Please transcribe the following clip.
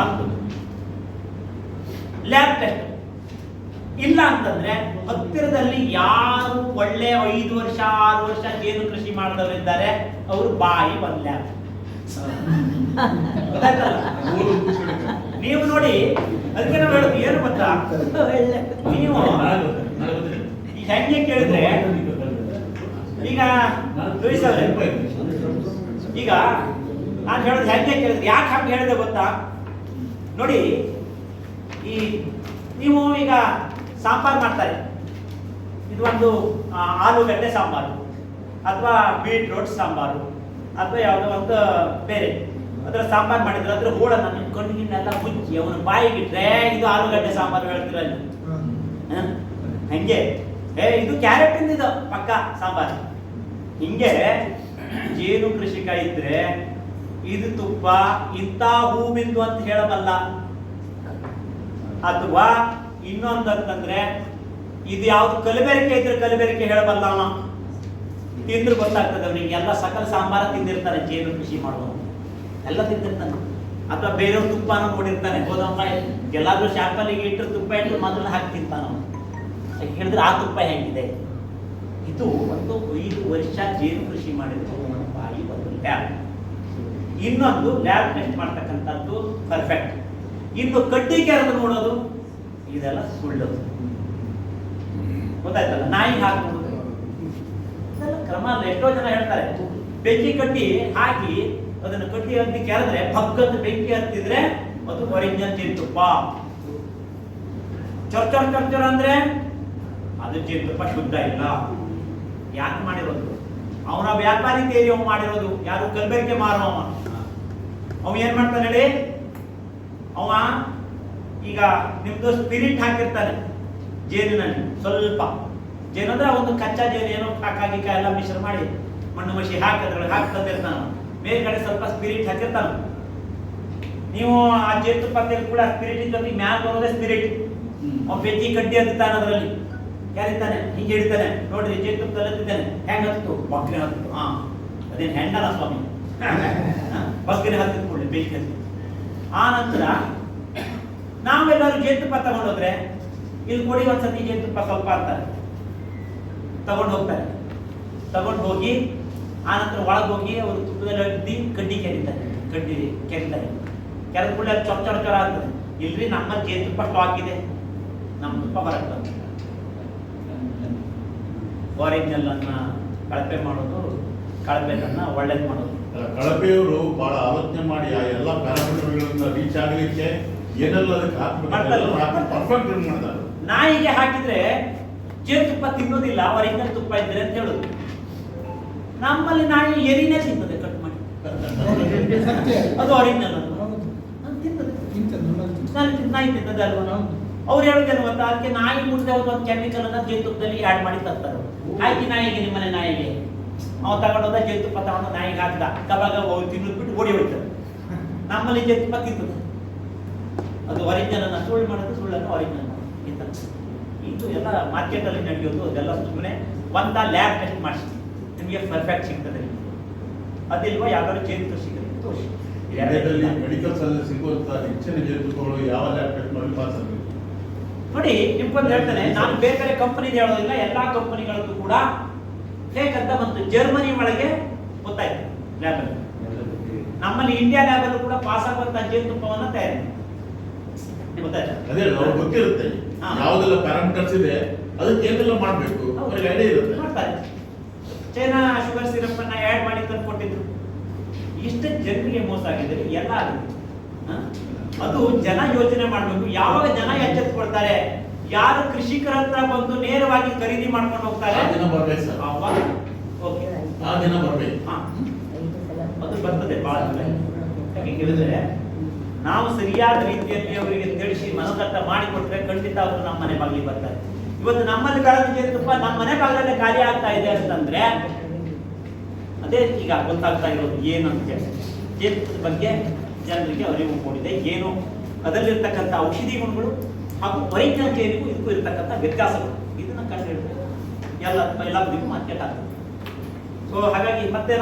ಒಂದು. Lab test. ಇಲ್ಲ ಅಂತಂದ್ರೆ ಹತ್ತಿರದಲ್ಲಿ ಯಾರು ಒಳ್ಳೆ ಐದು ವರ್ಷ ಆರು ವರ್ಷ ಜೇನು ಕೃಷಿ ಮಾಡಿದವರಿದ್ದಾರೆ ಅವರು ಬಾಯಿ ಒಂದು ಲ್ಯಾಬ್. ನೀವು ನೋಡಿ ಅದಕ್ಕೆ ನಾವು ಹೇಳೋದು ಏನು ಗೊತ್ತಾ? ನೀವು ಈಗ ಹೆಂಗೆ ಕೇಳಿದ್ರೆ ಈಗ ಈಗ ನಾನು ಹೇಳೋದು ಹೆಂಗೆ ಕೇಳಿದ್ರೆ? ಯಾಕೆ ಹಂಗೆ ಹೇಳಿದೆ ಗೊತ್ತಾ? ನೋಡಿ, ಈ ನೀವು ಈಗ ಸಾಂಬಾರು ಮಾಡ್ತಾರೆ. ಇದು ಒಂದು ಆಲೂಗಡ್ಡೆ ಸಾಂಬಾರು, ಅಥವಾ ಬೀಟ್ರೋಟ್ ಸಾಂಬಾರು, ಅಥವಾ ಯಾವುದೋ ಒಂದು ಬೇರೆ. ಅದರ ಸಾಂಬಾರು ಮಾಡಿದ್ರೆ ಅದ್ರ ಹೋಳನ್ನ ನಿಮ್ಮ ಕಣ್ಣಿನೆಲ್ಲ ಮುಚ್ಚಿ, ಅವನ ಬಾಯಿಗಿಟ್ರೆ ಇದು ಆಲೂಗಡ್ಡೆ ಸಾಂಬಾರು ಹೇಳ್ತಿರಲ್ಲ? ಹಂಗೆ. ಏ, ಇದು ಕ್ಯಾರೆಟ್ ಇದು ಪಕ್ಕ ಸಾಂಬಾರು. ಹಿಂಗೆ, ಜೇನು ಕೃಷಿಕ ಇದ್ರೆ ಇದು ತುಪ್ಪ, ಇಂಥ ಹೂವಿಂದು ಅಂತ ಹೇಳಬಲ್ಲ. ಅಥವಾ ಇನ್ನೊಂದಂತಂದ್ರೆ, ಇದು ಯಾವ್ದು ಕಲಬೆರಿಕೆ ಇದ್ರೆ ಕಲಬೆರಿಕೆ ಹೇಳಬಲ್ಲ ಅವ. ತಿಂದ್ರೆ ಗೊತ್ತಾಗ್ತದೆ ಅವನಿಗೆ. ಎಲ್ಲ ಸಕಲ ಸಾಂಬಾರ ತಿಂದಿರ್ತಾನೆ ಜೇನು ಕೃಷಿ ಮಾಡುವ ಎಲ್ಲ ತಿಂದಿರ್ತಾನೆ. ಅಥವಾ ಬೇರೆಯವ್ರ ತುಪ್ಪನ ನೋಡಿರ್ತಾನೆ. ಹೋದಮ್ಮ ಎಲ್ಲಾದ್ರೂ ಶಾಪಲ್ಲಿಗೆ ಇಟ್ಟರು ತುಪ್ಪ ಇಟ್ಟರೆ ಮೊದಲು ಹಾಕಿ ತಿಂತಾನ ಹೇಳಿದ್ರೆ ಆ ತುಪ್ಪ ಹೆಂಗಿದೆ? ಇದು ಒಂದು ಐದು ವರ್ಷ ಜೇನು ಕೃಷಿ ಮಾಡಿದ್ರು ಬಾಯಿ ಲ್ಯಾಬ್ ಇನ್ನೊಂದು ಲ್ಯಾಬ್ ಟೆಸ್ಟ್ ಮಾಡ್ತಕ್ಕಂಥದ್ದು ಪರ್ಫೆಕ್ಟ್ ಇನ್ನು ಕಡ್ಡಿ ಕೆರೆದು ನೋಡೋದು? ಇದೆಲ್ಲ ಸುಳ್ಳು. ಗೊತ್ತಾಯ್ತಲ್ಲ? ನಾಯಿ ಹಾಕಿ ಕ್ರಮ ಅಲ್ಲ. ಎಷ್ಟೋ ಜನ ಹೇಳ್ತಾರೆ, ಬೆಂಕಿ ಕಟ್ಟಿ ಹಾಕಿ ಅದನ್ನು ಕಟ್ಟಿ ಅಂತ ಕೆರೆದ್ರೆ ಭಕ್ಕಂತ ಬೆಂಕಿ ಹತ್ತಿದ್ರೆ ಅದು ಒರಿಜಿನಲ್ ಜೇನುತುಪ್ಪ. ಚೊರ್ ಚೊರ್ ಚೊರ್ ಚೊರ್ ಅಂದ್ರೆ ಅದು ಜೇನುತುಪ್ಪ ಶುದ್ಧ ಇಲ್ಲ. ಯಾಕೆ ಮಾಡಿರೋದು? ಅವನ ವ್ಯಾಪಾರಿ ತೇರಿ ಮಾಡಿರೋದು. ಯಾರು ಕಲ್ಬೆರಕೆ ಮಾರೋ ಅವ ಏನ್ ಮಾಡ್ತಾನೆ ಹೇಳಿ? ಅವ ಈಗ ನಿಮ್ದು ಸ್ಪಿರಿಟ್ ಹಾಕಿರ್ತಾನೆ, ಜೇನಿನಲ್ಲಿ, ಸ್ವಲ್ಪ. ಜೇನು ಅಂದ್ರೆ ಒಂದು ಕಚ್ಚಾ ಜೇನು, ಏನೋ ಹಾಕಿ ಎಲ್ಲ ಮಿಶ್ರ ಮಾಡಿ ಮಣ್ಣು ಮಸಿ ಹಾಕಿ ಅದ್ರೊಳಗೆ ಹಾಕಿ ತಂದಿರ್ತಾನ ಮೇಲ್ಗಡೆ ಸ್ವಲ್ಪ ಸ್ಪಿರಿಟ್ ಹಾಕಿರ್ತಾನ ನೀವು ಆ ಜೇನುತುಪ್ಪ ತೆಗೆದು ಕೂಡ ಸ್ಪಿರಿಟ್ ಜೊತೆ ಮ್ಯಾಲ್ ಬರೋದೇ ಸ್ಪಿರಿಟ್ ಅವ್ ಬೆಜ್ಜಿ ಕಡ್ಡಿ ಹತ್ತಾನೆ ಅದರಲ್ಲಿ. ಯಾರಿದ್ದಾನೆ ಹಿಂಗೆ ಹಿಡಿತಾನೆ ನೋಡ್ರಿ ಜೇನುತುಪ್ಪದಲ್ಲಿ ಹತ್ತಿದ್ದಾನೆ ಹೆಂಗ್ ಹತ್ತು? ಬಕ್ರಿ ಹತ್ತು. ಹಾ. ಅದೇನ್ ಹೆಂಡಲ ಸ್ವಾಮಿ. ಬಕ್ರಿ ಹತ್ತಿದ ಕೂಡಲೇ ಬೆಂಕಿ ಹತ್ತಿ ಆ ನಂತರ ನಾವೆಲ್ಲರೂ ಜೇನುತುಪ್ಪ ತಗೊಂಡೋದ್ರೆ ಇಲ್ಲಿ ಕೊಡಿ ಒಂದ್ಸತಿ ಜೇನುತುಪ್ಪ ಸ್ವಲ್ಪ ಅಂತಾರೆ. ತಗೊಂಡು ಹೋಗ್ತಾರೆ ತಗೊಂಡು ಹೋಗಿ ಆ ನಂತರ ಒಳಗೆ ಹೋಗಿ ಅವರು ತುಪ್ಪದಲ್ಲಿ ಕಡ್ಡಿ ಕೆರಿತಾರೆ. ಕಡ್ಡಿ ಕೆರಿತಾರೆ. ಕೆರೆದ ಕೂಡ ಚೊಕ್ಕ ಚೊರ ಚೊರ ಆಗ್ತದೆ. ಇಲ್ರಿ ನಮ್ಮ ಜೇನುತುಪ್ಪ ಸ್ಟಾಕ್ ಇದೆ. ನಮ್ಮ ತುಪ್ಪ ಆರಿಜಿನಲ್ ಅನ್ನ ಕಳಪೆ ಮಾಡೋದು ಕಳಪೆದನ್ನ ಒಳ್ಳೇದು ಮಾಡೋದು. ಕಳಪೆಯವರು ಬಹಳ ಆಲೋಚನೆ ಮಾಡಿ ಆ ಎಲ್ಲ ಪ್ಯಾರಾಮೀಟರ್ಗಳನ್ನ ರೀಚ್ ಆಗಲಿಕ್ಕೆ ಏನೆಲ್ಲ ಅದಕ್ಕೆ ಪರ್ಫೆಕ್ಟ್ ನಾಯಿಗೆ ಹಾಕಿದ್ರೆ ಜೇನುತುಪ್ಪ ತಿನ್ನೋದಿಲ್ಲ ಅವರಿಂದ ತುಪ್ಪ ಇದ್ರೆ ಅಂತ ಹೇಳುದು. ನಮ್ಮಲ್ಲಿ ನಾಯಿ ಎರಿನೇ ತಿಂತದೆ ಕಟ್ ಮಾಡಿ. ಅದು ತಿಂತಾರೆ. ನಾಯಿ ತಿನ್ನದೆ ಅಲ್ವಾ. ಅವ್ರು ಹೇಳುದೇನು ಗೊತ್ತಾ? ಅದಕ್ಕೆ ನಾಯಿ ಮುಟ್ಟಿದ ಒಂದು ಕೆಮಿಕಲ್ ಅನ್ನ ಜೇನುತುಪ್ಪದಲ್ಲಿ ಆಡ್ ಮಾಡಿ ತರ್ತಾರೆ. ಹಾಕಿ ನಾಯಿಗೆ ನಿಮ್ಮನೆ ನಾಯಿಗೆ. ಅವ ತಗೊಂಡೋದ ಜೇತುಪ್ಪ ತಗೊಂಡು ನಾಯಿಗೆ ಹಾಕ್ದ. ಕಬಾಗ ತಿನ್ನೋದು ಬಿಟ್ಟು ಓಡಿ ಹೋಯ್ತದೆ. ನಮ್ಮಲ್ಲಿ ಜೇತುಪ್ಪ ತಿಂತದೆ. ಅದು ಒರಿಜಿನಲ್ ಸುಳ್ಳು ಮಾಡೋದು ಸುಳ್ಳನ್ನು ಒರಿಜಿನಲ್ ಮಾಡೋದು ಇದು ಎಲ್ಲ ಮಾರ್ಕೆಟ್ ಅಲ್ಲಿ ನಡೆಯೋದು ಅದೆಲ್ಲ ಸುಮ್ಮನೆ ಒಂದ ಲ್ಯಾಬ್ ಟೆಸ್ಟ್ ಮಾಡಿಸಿ. ನಿಮಗೆ ಪರ್ಫೆಕ್ಟ್ ಸಿಗ್ತದೆ. ಅದಿಲ್ವಾ ಯಾವ್ದಾದ್ರು ಜೇನು ಸಿಗುತ್ತೆ. ತೋರಿಸಿ. ಇಂಡಿಯಾದಲ್ಲಿ ಮೆಡಿಕಲ್ಸ್ ಅಲ್ಲಿ ಸಿಗುವಂತ ಹೆಚ್ಚಿನ ಜೇನುತುಪ್ಪಗಳು ಯಾವ ಲ್ಯಾಬ್ ಟೆಸ್ಟ್ ಮಾಡಿ ಪಾಸ್ ಆಗಬೇಕು ನೋಡಿ ನಿಮ್ಗೊಂದು ಹೇಳ್ತಾನೆ ನಾನು ಬೇರೆ ಬೇರೆ ಕಂಪನಿ ಹೇಳೋದಿಲ್ಲ ಎಲ್ಲಾ ಕಂಪನಿಗಳದ್ದು ಕೂಡ ಅಂತ ಬಂತು ಜರ್ಮನಿ ಒಳಗೆ ಗೊತ್ತಾಯ್ತು ಲ್ಯಾಬ್ ಅಲ್ಲಿ ನಮ್ಮಲ್ಲಿ ಇಂಡಿಯಾ ಲ್ಯಾಬ್ ಅಲ್ಲೂ ಕೂಡ ಪಾಸ್ ಆಗುವಂತಹ ಜೇನುತುಪ್ಪವನ್ನ ತಯಾರಿ ಅದೇ ಅವ್ರಿಗೆ ಗೊತ್ತಿರುತ್ತೆ. ಯಾವ್ದೆಲ್ಲ ಪ್ಯಾರಾಮೀಟರ್ಸ್ ಇದೆ ಅದಕ್ಕೆ ಏನೆಲ್ಲ ಮಾಡಬೇಕು. ಅವ್ರಿಗೆ ಐಡಿಯಾ ಇರುತ್ತೆ. ಮಾಡ್ತಾರೆ. ಚೈನಾ ಶುಗರ್ ಸಿರಪ್ ಅನ್ನ ಆಡ್ ಮಾಡಿ ತಂದು ಕೊಟ್ಟಿದ್ರು ಇಷ್ಟು ಜನರಿಗೆ ಮೋಸ ಆಗಿದೆ ಎಲ್ಲ ಆಗಿದೆ ಅದು ಜನ ಯೋಚನೆ ಮಾಡಬೇಕು. ಯಾವಾಗ ಜನ ಎಚ್ಚೆತ್ಕೊಳ್ತಾರೆ? ಯಾರು ಕೃಷಿಕರ ಹತ್ರ ಬಂದು ನೇರವಾಗಿ ಖರೀದಿ ಮಾಡ್ಕೊಂಡು ಹೋಗ್ತಾರೆ? ಆ ದಿನ ಬರ್ಬೇಕು ಸರ್. ಓಕೆ. ಆ ದಿನ ಬರ್ಬೇಕು. ಹಾ. ಅದು ಬರ್ತದೆ ಬಹಳ ಕೇಳಿದ್ರೆ ನಾವು ಸರಿಯಾದ ರೀತಿಯಲ್ಲಿ ಅವರಿಗೆ ತಿಳಿಸಿ ಮನದಟ್ಟ ಮಾಡಿಕೊಟ್ರೆ ಖಂಡಿತ ಅವರು ನಮ್ಮ ಮನೆ ಬಾಗಿಲಿಗೆ ಬರ್ತಾರೆ. ಇವತ್ತು ನಮ್ಮಲ್ಲಿ ಕಳೆದ ಜೇನುತುಪ್ಪ ನಮ್ಮ ಮನೆ ಬಾಗಿಲಲ್ಲೇ ಖಾಲಿ ಆಗ್ತಾ ಇದೆ ಅಂತಂದ್ರೆ ಅದೇ ಈಗ ಗೊತ್ತಾಗ್ತಾ ಇರೋದು ಏನು ಅಂತ ಹೇಳಿ. ಜೇನುತುಪ್ಪದ ಬಗ್ಗೆ ಜನರಿಗೆ ಅರಿವು ಮೂಡಿದೆ. ಏನು? ಅದರಲ್ಲಿರ್ತಕ್ಕಂಥ ಔಷಧಿ ಗುಣಗಳು ಹಾಗೂ ಜೇನಿಗೂ ಇದಕ್ಕೂ ಇರ್ತಕ್ಕಂಥ ವ್ಯತ್ಯಾಸಗಳು. ಇದನ್ನ ಕಂಡು ಹಿಡಿದ್ರೆ ಎಲ್ಲ ಎಲ್ಲ ಮಾರ್ಕೆಟ್ ಆಗ್ತದೆ. ಸೊ ಹಾಗಾಗಿ ಮತ್ತೆ